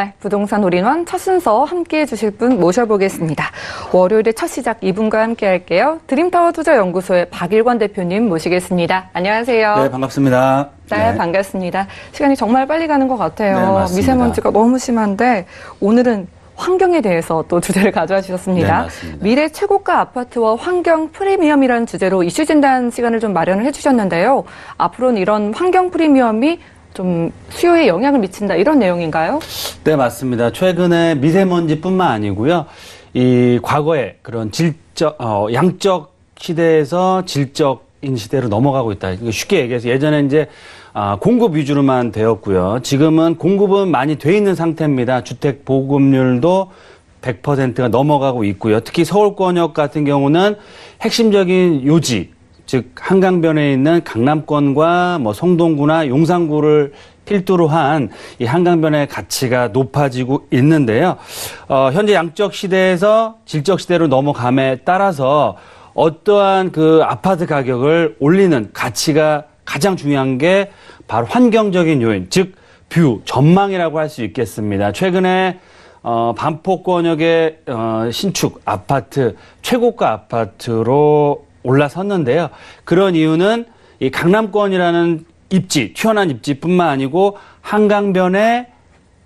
네, 부동산 올인원 첫 순서 함께 해 주실 분 모셔보겠습니다. 월요일에 첫 시작 이분과 함께 할게요. 드림타워 투자연구소의 박일권 대표님 모시겠습니다. 안녕하세요. 네, 반갑습니다. 네, 반갑습니다. 시간이 정말 빨리 가는 것 같아요. 네. 미세먼지가 너무 심한데 오늘은 환경에 대해서 또 주제를 가져와 주셨습니다. 네, 맞습니다. 미래 최고가 아파트와 환경 프리미엄이라는 주제로 이슈 진단 시간을 좀 마련을 해주셨는데요. 앞으로는 이런 환경 프리미엄이 좀 수요에 영향을 미친다 이런 내용인가요? 네, 맞습니다. 최근에 미세먼지뿐만 아니고요. 이 과거에 그런 질적, 어, 양적 시대에서 질적인 시대로 넘어가고 있다. 쉽게 얘기해서 예전에 이제 아, 공급 위주로만 되었고요. 지금은 공급은 많이 돼 있는 상태입니다. 주택 보급률도 100%가 넘어가고 있고요. 특히 서울권역 같은 경우는 핵심적인 요지, 즉 한강변에 있는 강남권과 뭐 성동구나 용산구를 필두로 한 이 한강변의 가치가 높아지고 있는데요. 어, 현재 양적 시대에서 질적 시대로 넘어감에 따라서 어떠한 그 아파트 가격을 올리는 가치가 가장 중요한 게 바로 환경적인 요인, 즉 뷰, 전망이라고 할 수 있겠습니다. 최근에 어, 반포권역의 어, 신축 아파트 최고가 아파트로 올라섰는데요. 그런 이유는 이 강남권이라는 입지, 튀어나온 입지뿐만 아니고 한강변에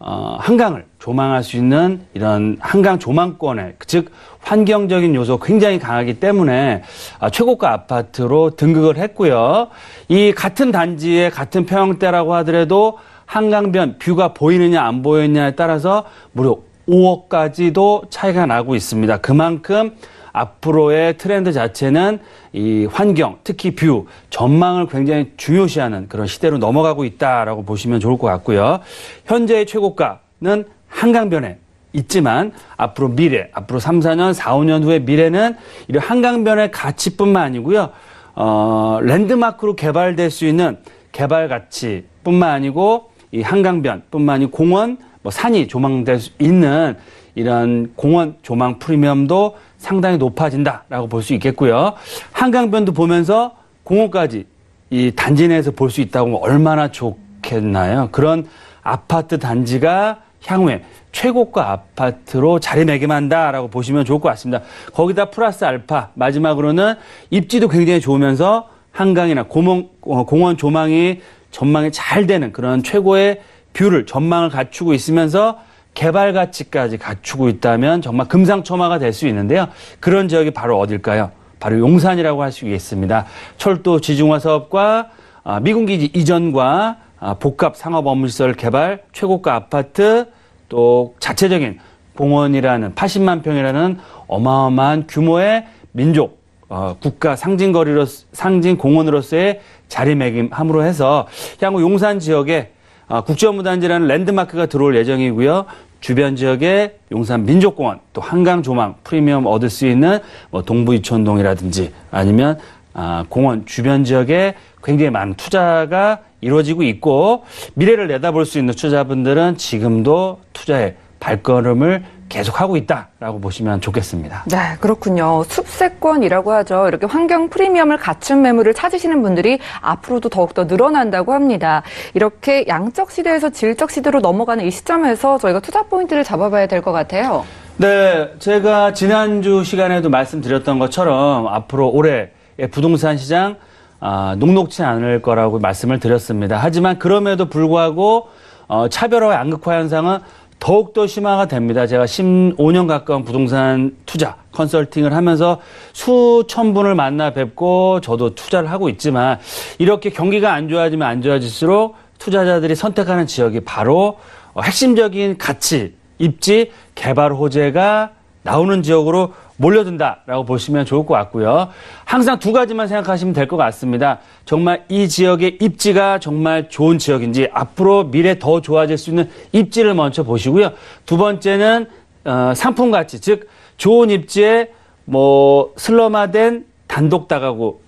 어, 한강을 조망할 수 있는 이런 한강 조망권에 즉 환경적인 요소 굉장히 강하기 때문에 아, 최고가 아파트로 등극을 했고요. 이 같은 단지의 같은 평형대라고 하더라도 한강변 뷰가 보이느냐 안 보이느냐에 따라서 무려 5억까지도 차이가 나고 있습니다. 그만큼 앞으로의 트렌드 자체는 이 환경, 특히 뷰, 전망을 굉장히 중요시하는 그런 시대로 넘어가고 있다라고 보시면 좋을 것 같고요. 현재의 최고가는 한강변에 있지만 앞으로 미래, 앞으로 3, 4년, 4, 5년 후의 미래는 이런 한강변의 가치뿐만 아니고요. 어, 랜드마크로 개발될 수 있는 개발 가치뿐만 아니고 이 한강변뿐만 아니고 공원, 뭐 산이 조망될 수 있는 이런 공원 조망 프리미엄도 상당히 높아진다라고 볼 수 있겠고요. 한강변도 보면서 공원까지 이 단지 내에서 볼 수 있다고 얼마나 좋겠나요? 그런 아파트 단지가 향후에 최고가 아파트로 자리매김한다라고 보시면 좋을 것 같습니다. 거기다 플러스 알파 마지막으로는 입지도 굉장히 좋으면서 한강이나 고문, 어, 공원 조망이 전망이 잘 되는 그런 최고의 뷰를 전망을 갖추고 있으면서 개발 가치까지 갖추고 있다면 정말 금상첨화가 될 수 있는데요. 그런 지역이 바로 어딜까요? 바로 용산이라고 할 수 있겠습니다. 철도 지중화 사업과 아, 미군기지 이전과 아, 복합 상업 업무시설 개발, 최고가 아파트, 또 자체적인 공원이라는 80만 평이라는 어마어마한 규모의 민족 어, 국가 상징거리로 상징 공원으로서의 자리매김함으로 해서 향후 용산 지역에 어, 국제업무단지라는 랜드마크가 들어올 예정이고요. 주변 지역에 용산 민족공원, 또 한강 조망, 프리미엄 얻을 수 있는 뭐 동부이촌동이라든지 아니면 아, 공원 주변 지역에 굉장히 많은 투자가 이루어지고 있고 미래를 내다볼 수 있는 투자분들은 지금도 투자의 발걸음을 계속하고 있다라고 보시면 좋겠습니다. 네, 그렇군요. 숲세권이라고 하죠. 이렇게 환경 프리미엄을 갖춘 매물을 찾으시는 분들이 앞으로도 더욱더 늘어난다고 합니다. 이렇게 양적 시대에서 질적 시대로 넘어가는 이 시점에서 저희가 투자 포인트를 잡아봐야 될 것 같아요. 네, 제가 지난주 시간에도 말씀드렸던 것처럼 앞으로 올해 부동산 시장 아, 녹록치 않을 거라고 말씀을 드렸습니다. 하지만 그럼에도 불구하고 어, 차별화와 양극화 현상은 더욱더 심화가 됩니다. 제가 15년 가까운 부동산 투자 컨설팅을 하면서 수천 분을 만나 뵙고 저도 투자를 하고 있지만 이렇게 경기가 안 좋아지면 안 좋아질수록 투자자들이 선택하는 지역이 바로 어, 핵심적인 가치, 입지, 개발 호재가 나오는 지역으로 몰려든다라고 보시면 좋을 것 같고요. 항상 두 가지만 생각하시면 될 것 같습니다. 정말 이 지역의 입지가 정말 좋은 지역인지 앞으로 미래 더 좋아질 수 있는 입지를 먼저 보시고요. 두 번째는 어, 상품 가치, 즉 좋은 입지에 뭐 슬럼화된 단독 다가구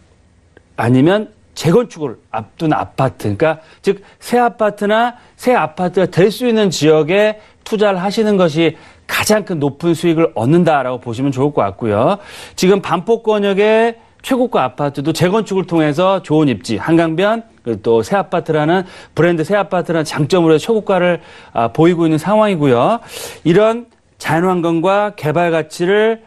아니면 재건축을 앞둔 아파트, 그러니까 즉 새 아파트나 새 아파트가 될 수 있는 지역에 투자를 하시는 것이 가장 큰 높은 수익을 얻는다라고 보시면 좋을 것 같고요. 지금 반포권역에 최고가 아파트도 재건축을 통해서 좋은 입지, 한강변, 그리고 또새 아파트라는 브랜드 새 아파트라는 장점으로 최고가를 아, 보이고 있는 상황이고요. 이런 자연환경과 개발 가치를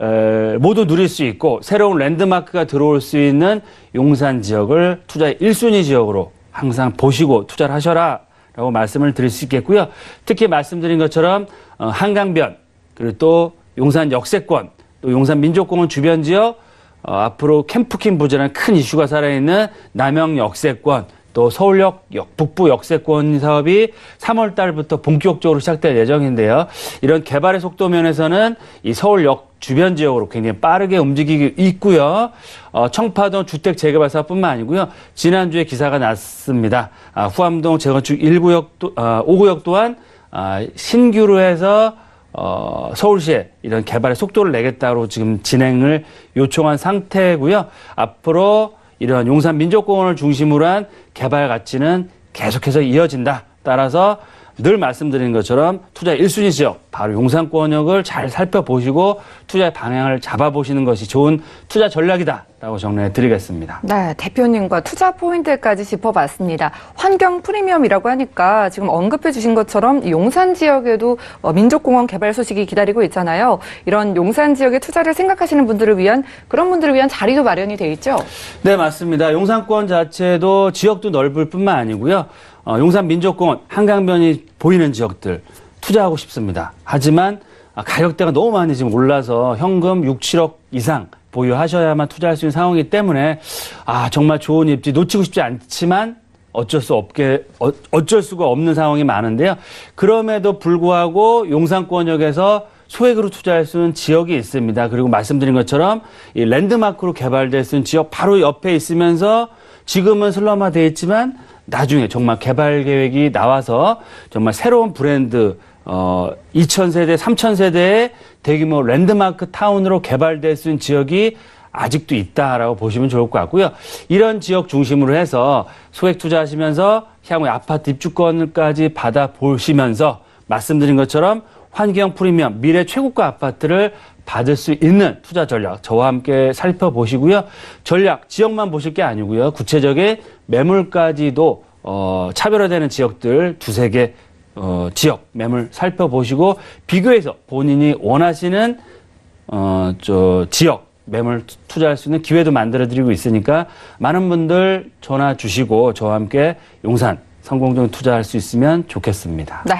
에, 모두 누릴 수 있고 새로운 랜드마크가 들어올 수 있는 용산 지역을 투자의 1순위 지역으로 항상 보시고 투자를 하셔라 라고 말씀을 드릴 수 있겠고요. 특히 말씀드린 것처럼 어, 한강변 그리고 또 용산 역세권 또 용산 민족공원 주변 지역 어, 앞으로 캠프킨 부지라는 큰 이슈가 살아있는 남영 역세권 또 서울역 역- 북부 역세권 사업이 3월 달부터 본격적으로 시작될 예정인데요. 이런 개발의 속도 면에서는 이 서울역 주변 지역으로 굉장히 빠르게 움직이고 있고요. 어, 청파동 주택 재개발 사업뿐만 아니고요. 지난주에 기사가 났습니다. 아, 후암동 재건축 1구역, 도, 아, 5구역 또한 아, 신규로 해서 어, 서울시에 이런 개발의 속도를 내겠다고 지금 진행을 요청한 상태고요. 앞으로 이런 용산 민족공원을 중심으로 한 개발 가치는 계속해서 이어진다. 따라서 늘 말씀드린 것처럼 투자 1순위 지역, 바로 용산권역을 잘 살펴보시고 투자의 방향을 잡아보시는 것이 좋은 투자 전략이다 라고 정리해 드리겠습니다. 네, 대표님과 투자 포인트까지 짚어봤습니다. 환경 프리미엄이라고 하니까 지금 언급해 주신 것처럼 용산 지역에도 어, 민족공원 개발 소식이 기다리고 있잖아요. 이런 용산 지역에 투자를 생각하시는 분들을 위한 그런 분들을 위한 자리도 마련이 돼 있죠. 네, 맞습니다. 용산권 자체도 지역도 넓을 뿐만 아니고요. 어, 용산 민족공원 한강변이 보이는 지역들 투자하고 싶습니다. 하지만 아, 가격대가 너무 많이 지금 올라서 현금 6, 7억 이상 보유하셔야만 투자할 수 있는 상황이기 때문에 아 정말 좋은 입지 놓치고 싶지 않지만 어쩔 수 없게 어, 어쩔 수가 없는 상황이 많은데요. 그럼에도 불구하고 용산권역에서 소액으로 투자할 수 있는 지역이 있습니다. 그리고 말씀드린 것처럼 이 랜드마크로 개발될 수 있는 지역 바로 옆에 있으면서 지금은 슬럼화되어 있지만 나중에 정말 개발 계획이 나와서 정말 새로운 브랜드 어 2000세대, 3000세대의 대규모 랜드마크 타운으로 개발될 수 있는 지역이 아직도 있다라고 보시면 좋을 것 같고요. 이런 지역 중심으로 해서 소액 투자하시면서 향후에 아파트 입주권까지 받아 보시면서 말씀드린 것처럼 환경 프리미엄 미래 최고가 아파트를 받을 수 있는 투자 전략 저와 함께 살펴보시고요. 전략 지역만 보실 게 아니고요. 구체적인 매물까지도 어, 차별화되는 지역들 두세 개 어, 지역 매물 살펴보시고 비교해서 본인이 원하시는 어, 저 지역 매물 투- 투자할 수 있는 기회도 만들어 드리고 있으니까 많은 분들 전화 주시고 저와 함께 용산 성공적인 투자할 수 있으면 좋겠습니다. 네.